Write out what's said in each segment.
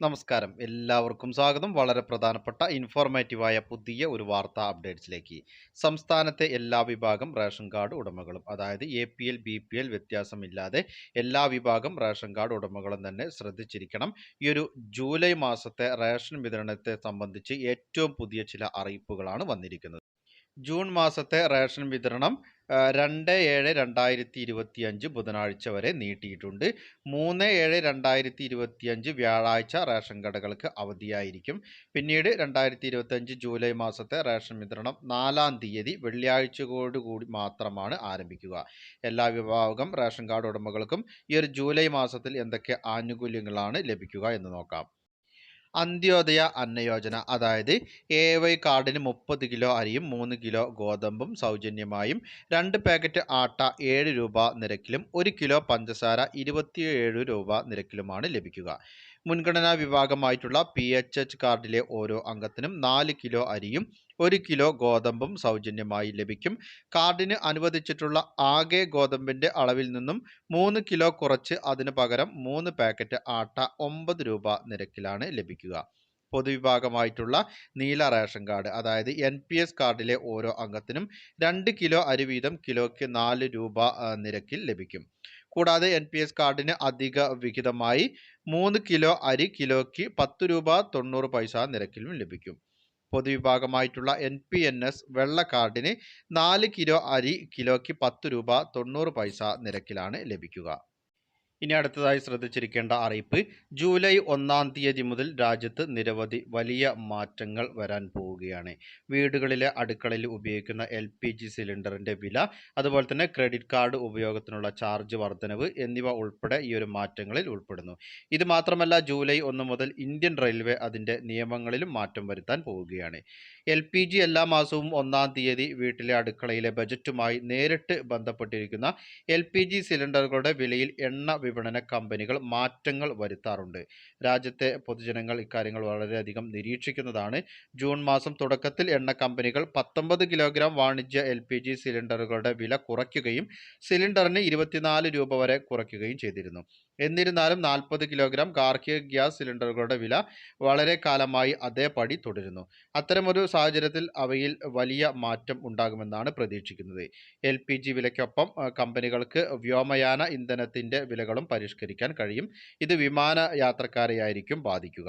നമസ്കാരം. എല്ലാവർക്കും സ്വാഗതം. വളരെ പ്രധാനപ്പെട്ട ഇൻഫോർമേറ്റീവായ പുതിയ ഒരു വാർത്താ അപ്ഡേറ്റ്സിലേക്ക് സംസ്ഥാനത്തെ എല്ലാ വിഭാഗം റേഷൻ കാർഡ് ഉടമകളും അതായത് A P L B P L വ്യത്യാസമില്ലാതെ എല്ലാ വിഭാഗം റേഷൻ കാർഡ് ഉടമകളും തന്നെ ശ്രദ്ധിച്ചിരിക്കണം. ഈ ഒരു ജൂലൈ മാസത്തെ റേഷൻ വിതരണത്തെ സംബന്ധിച്ച് ഏറ്റവും പുതിയ ചില അറിയിപ്പുകളാണ് വന്നിരിക്കുന്നത്. ജൂൺ മാസത്തെ റേഷൻ വിതരണം രണ്ട് ഏഴ് രണ്ടായിരത്തി ഇരുപത്തി അഞ്ച് ബുധനാഴ്ച വരെ നീട്ടിയിട്ടുണ്ട്. മൂന്ന് ഏഴ് രണ്ടായിരത്തി ഇരുപത്തി അഞ്ച് വ്യാഴാഴ്ച റേഷൻ കടകൾക്ക് അവധിയായിരിക്കും. പിന്നീട് രണ്ടായിരത്തി ഇരുപത്തി അഞ്ച് ജൂലൈ മാസത്തെ റേഷൻ വിതരണം നാലാം തീയതി വെള്ളിയാഴ്ചയോടുകൂടി മാത്രമാണ് ആരംഭിക്കുക. എല്ലാ വിഭാഗം റേഷൻ കാർഡ് ഉടമകൾക്കും ഈ ഒരു ജൂലൈ മാസത്തിൽ എന്തൊക്കെ ആനുകൂല്യങ്ങളാണ് ലഭിക്കുക എന്ന് നോക്കാം. അന്ത്യോദയ അന്നയോജന. അതായത് എ വൈ കാർഡിന് മുപ്പത് കിലോ അരിയും മൂന്ന് കിലോ ഗോതമ്പും സൗജന്യമായും രണ്ട് പാക്കറ്റ് ആട്ട ഏഴ് രൂപ നിരക്കിലും ഒരു കിലോ പഞ്ചസാര ഇരുപത്തിയേഴ് രൂപ നിരക്കിലുമാണ് ലഭിക്കുക. മുൻഗണനാ വിഭാഗമായിട്ടുള്ള പി എച്ച് എച്ച് കാർഡിലെ ഓരോ അംഗത്തിനും നാല് കിലോ അരിയും ഒരു കിലോ ഗോതമ്പും സൗജന്യമായി ലഭിക്കും. കാർഡിന് അനുവദിച്ചിട്ടുള്ള ആകെ ഗോതമ്പിന്റെ അളവിൽ നിന്നും മൂന്ന് കിലോ കുറച്ച് അതിന് പകരം മൂന്ന് പാക്കറ്റ് ആട്ട ഒമ്പത് രൂപ നിരക്കിലാണ് ലഭിക്കുക. പൊതുവിഭാഗമായിട്ടുള്ള നീല റേഷൻ കാർഡ് അതായത് എൻ പി എസ് കാർഡിലെ ഓരോ അംഗത്തിനും രണ്ട് കിലോ അരി വീതം കിലോയ്ക്ക് നാല് രൂപ നിരക്കിൽ ലഭിക്കും. കൂടാതെ എൻ പി എസ് കാർഡിന് അധിക വിഹിതമായി മൂന്ന് കിലോ അരി കിലോയ്ക്ക് പത്ത് രൂപ തൊണ്ണൂറ് പൈസ നിരക്കിലും ലഭിക്കും. പൊതുവിഭാഗമായിട്ടുള്ള എൻ പി എൻ എസ് വെള്ള കാർഡിന് നാല് കിലോ അരി കിലോയ്ക്ക് പത്ത് രൂപ തൊണ്ണൂറ് പൈസ നിരക്കിലാണ് ലഭിക്കുക. ഇനി അടുത്തതായി ശ്രദ്ധിച്ചിരിക്കേണ്ട അറിയിപ്പ്. ജൂലൈ ഒന്നാം തീയതി മുതൽ രാജ്യത്ത് നിരവധി വലിയ മാറ്റങ്ങൾ വരാൻ പോവുകയാണ്. വീടുകളിലെ അടുക്കളയിൽ ഉപയോഗിക്കുന്ന എൽ പി ജി സിലിണ്ടറിന്റെ വില അതുപോലെ തന്നെ ക്രെഡിറ്റ് കാർഡ് ഉപയോഗത്തിനുള്ള ചാർജ് വർധനവ് എന്നിവ ഉൾപ്പെടെ ഈ ഒരു മാറ്റങ്ങളിൽ ഉൾപ്പെടുന്നു. ഇത് മാത്രമല്ല ജൂലൈ ഒന്ന് മുതൽ ഇന്ത്യൻ റെയിൽവേ അതിന്റെ നിയമങ്ങളിലും മാറ്റം വരുത്താൻ പോവുകയാണ്. എൽ പി ജി എല്ലാ മാസവും ഒന്നാം തീയതി വീട്ടിലെ അടുക്കളയിലെ ബജറ്റുമായി നേരിട്ട് ബന്ധപ്പെട്ടിരിക്കുന്ന എൽ പി ജി സിലിണ്ടറുകളുടെ വിലയിൽ എണ്ണ വിപണന കമ്പനികൾ മാറ്റങ്ങൾ വരുത്താറുണ്ട്. രാജ്യത്തെ പൊതുജനങ്ങൾ ഇക്കാര്യങ്ങൾ വളരെയധികം നിരീക്ഷിക്കുന്നതാണ്. ജൂൺ മാസം തുടക്കത്തിൽ എണ്ണ കമ്പനികൾ പത്തൊമ്പത് കിലോഗ്രാം വാണിജ്യ എൽ പി ജി സിലിണ്ടറുകളുടെ വില കുറയ്ക്കുകയും സിലിണ്ടറിന് ഇരുപത്തിനാല് രൂപ വരെ കുറയ്ക്കുകയും ചെയ്തിരുന്നു. എന്നിരുന്നാലും നാൽപ്പത് കിലോഗ്രാം ഗാർഹിക ഗ്യാസ് സിലിണ്ടറുകളുടെ വില വളരെ കാലമായി അതേപടി തുടരുന്നു. അത്തരമൊരു സാഹചര്യത്തിൽ അവയിൽ വലിയ മാറ്റം ഉണ്ടാകുമെന്നാണ് പ്രതീക്ഷിക്കുന്നത്. എൽ പി ജി വിലയ്ക്കൊപ്പം കമ്പനികൾക്ക് വ്യോമയാന ഇന്ധനത്തിന്റെ വിലകളും പരിഷ്കരിക്കാൻ കഴിയും. ഇത് വിമാന യാത്രക്കാരെയായിരിക്കും ബാധിക്കുക.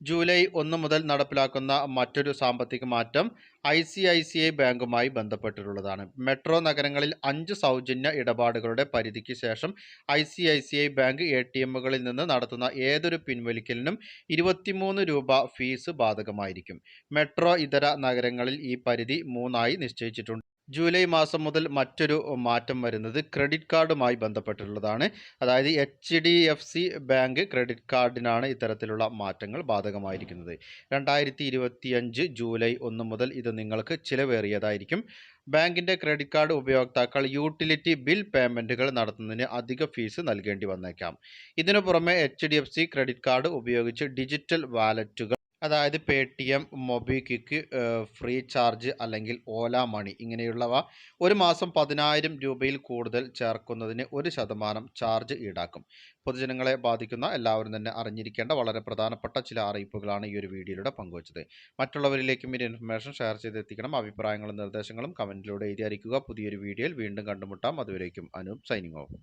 ജൂലൈ ഒന്ന് മുതൽ നടപ്പിലാക്കുന്ന മറ്റൊരു സാമ്പത്തിക മാറ്റം I C I C I ബാങ്കുമായി ബന്ധപ്പെട്ടിട്ടുള്ളതാണ്. മെട്രോ നഗരങ്ങളിൽ അഞ്ച് സൗജന്യ ഇടപാടുകളുടെ പരിധിക്ക് ശേഷം I C I C I bank A T എമ്മുകളിൽ നിന്ന് നടത്തുന്ന ഏതൊരു പിൻവലിക്കലിനും ഇരുപത്തിമൂന്ന് രൂപ ഫീസ് ബാധകമായിരിക്കും. മെട്രോ ഇതര നഗരങ്ങളിൽ ഈ പരിധി മൂന്നായി നിശ്ചയിച്ചിട്ടുണ്ട്. ജൂലൈ മാസം മുതൽ മറ്റൊരു മാറ്റം വരുന്നത് ക്രെഡിറ്റ് കാർഡുമായി ബന്ധപ്പെട്ടിട്ടുള്ളതാണ്. അതായത് H D F C bank credit കാർഡിനാണ് ഇത്തരത്തിലുള്ള മാറ്റങ്ങൾ ബാധകമായിരിക്കുന്നത്. രണ്ടായിരത്തി ഇരുപത്തിയഞ്ച് ജൂലൈ ഒന്ന് മുതൽ ഇത് നിങ്ങൾക്ക് ചിലവേറിയതായിരിക്കും. ബാങ്കിന്റെ ക്രെഡിറ്റ് കാർഡ് ഉപയോക്താക്കൾ യൂട്ടിലിറ്റി ബിൽ പേയ്മെന്റുകൾ നടത്തുന്നതിന് അധിക ഫീസ് നൽകേണ്ടി വന്നേക്കാം. ഇതിനു പുറമെ H D F C credit card ഉപയോഗിച്ച് ഡിജിറ്റൽ വാലറ്റുകൾ അതായത് Pay T M MobiKwik free charge അല്ലെങ്കിൽ ഓല മണി ഇങ്ങനെയുള്ളവ ഒരു മാസം പതിനായിരം രൂപയിൽ കൂടുതൽ ചേർക്കുന്നതിന് ഒരു ശതമാനം ചാർജ് ഈടാക്കും. പൊതുജനങ്ങളെ ബാധിക്കുന്ന എല്ലാവരും തന്നെ അറിഞ്ഞിരിക്കേണ്ട വളരെ പ്രധാനപ്പെട്ട ചില അറിയിപ്പുകളാണ് ഈ ഒരു വീഡിയോയിലൂടെ പങ്കുവച്ചത്. മറ്റുള്ളവരിലേക്കും ഈ ഇൻഫർമേഷൻ ഷെയർ ചെയ്തെത്തിക്കണം. അഭിപ്രായങ്ങളും നിർദ്ദേശങ്ങളും കമന്റിലൂടെ എഴുതി അറിയിക്കുക പുതിയൊരു വീഡിയോയിൽ വീണ്ടും കണ്ടുമുട്ടാം. അതുവരേക്കും അനൂപ് സൈനിങ് ഓഫ്.